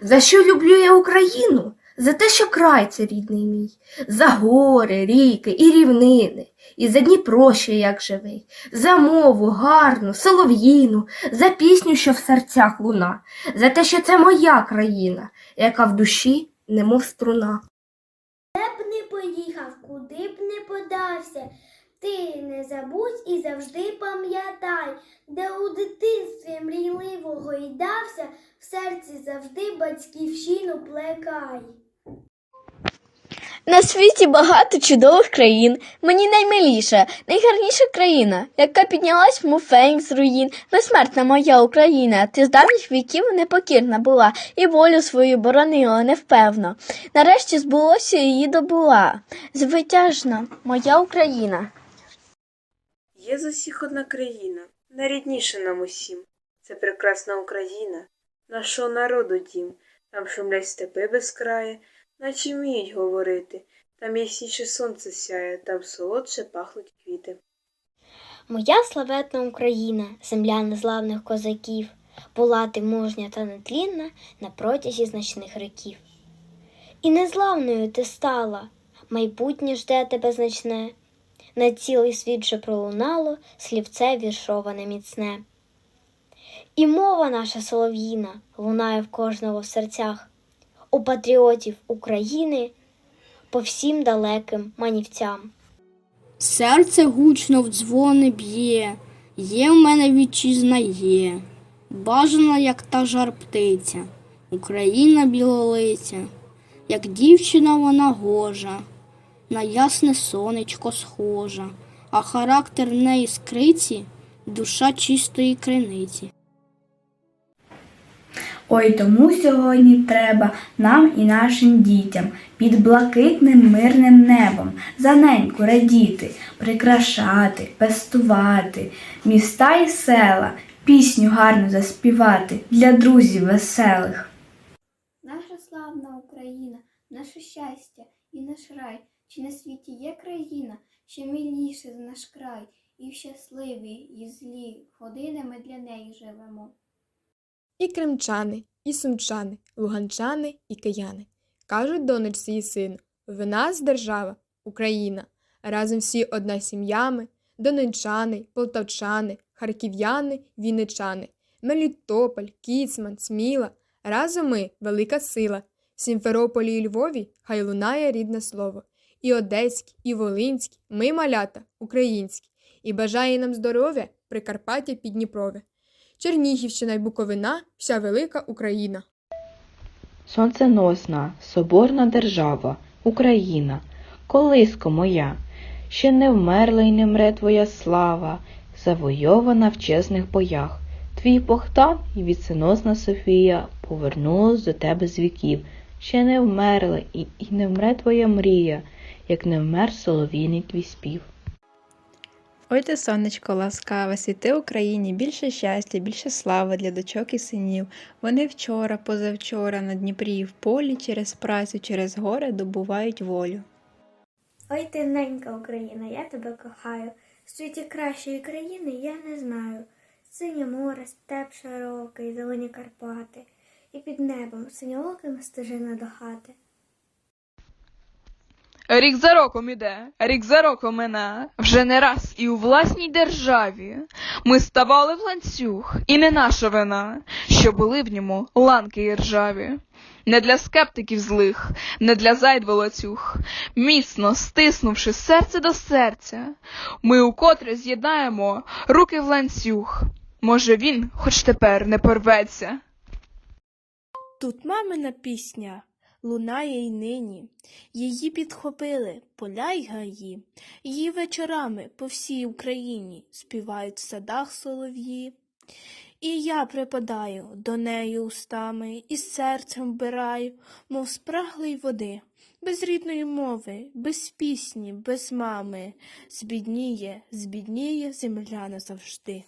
За що люблю я Україну? За те, що край це рідний мій, за гори, ріки і рівнини, і за Дніпро ще як живий, за мову гарну, солов'їну, за пісню, що в серцях луна, за те, що це моя країна, яка в душі немов струна. б не поїхав, куди б не подався. Ти не забудь і завжди пам'ятай, де у дитинстві мрійливо гойдався, в серці завжди батьківщину плекай. На світі багато чудових країн. Мені наймиліша, найгарніша країна, яка піднялась мов фенікс з руїн. Безсмертна моя Україна. Ти з давніх віків непокірна була і волю свою боронила невпевно. Нарешті збулося її добула. Звитяжна моя Україна. Є з усіх одна країна, найрідніша нам усім. Це прекрасна Україна, нашого народу дім. Там шумлять степи без краю, наче вміють говорити. Там ясніше сонце сяє, там солодше пахнуть квіти. Моя славетна Україна, земля незламних козаків, була ти мужня та нетлінна на протязі значних років. І незламною ти стала, майбутнє жде тебе значне, на цілий світ же пролунало слівце віршоване міцне. І мова наша солов'їна лунає в кожного в серцях, у патріотів України по всім далеким манівцям. Серце гучно в дзвони б'є, є в мене вітчизна є, бажана, як та жар птиця, Україна білолиця, як дівчина вона гожа, на ясне сонечко схожа, а характер в неї скриці, душа чистої криниці. Ой, тому сьогодні треба нам і нашим дітям під блакитним мирним небом за неньку радіти, прикрашати, пестувати, міста і села, пісню гарно заспівати для друзів веселих. Наша славна Україна, наше щастя і наш рай. Чи на світі є країна, що миліше за наш край, і в щасливі, і злі години ми для неї живемо. І кримчани, і сумчани, луганчани і кияни. Кажуть донечці і сину, в нас держава, Україна, разом всі одна сім'ями, донечани, полтавчани, харків'яни, вінничани, Мелітополь, Кіцман, Сміла, разом ми велика сила. В Сімферополі і Львові хай лунає рідне слово. І одеські, і волинські, ми малята, українські, і бажає нам здоров'я Прикарпаття під Дніпрове. Чернігівщина й Буковина вся велика Україна. Сонценосна, соборна держава, Україна, колиско моя, ще не вмерла й не мре твоя слава, завойована в чесних боях. Твій Богдан і віценосна Софія повернулась до тебе з віків, ще не вмерла і, і не вмре твоя мрія, як не вмер солов'їний твій спів. Ой ти, сонечко ласкаве, світи Україні більше щастя, більше слави для дочок і синів. Вони вчора, позавчора на Дніпрі і в полі через працю, через горе добувають волю. Ой ти ненька Україна, я тебе кохаю. В світі кращої країни я не знаю. Синє море, степ широкий, зелені Карпати, і під небом синьооким стежина до хати. Рік за роком іде, рік за роком мене, вже не раз і у власній державі. Ми ставали в ланцюг, і не наша вина, що були в ньому ланки і ржаві. Не для скептиків злих, не для зайд волоцюг, міцно стиснувши серце до серця, ми укотре з'єднаємо руки в ланцюг. Може, він хоч тепер не порветься. Тут мамина пісня лунає й нині. Її підхопили поля й гаї, її вечорами по всій Україні співають в садах солов'ї. І я припадаю до неї устами і серцем вбираю, мов спраглої води, без рідної мови, без пісні, без мами. Збідніє, збідніє земля назавжди.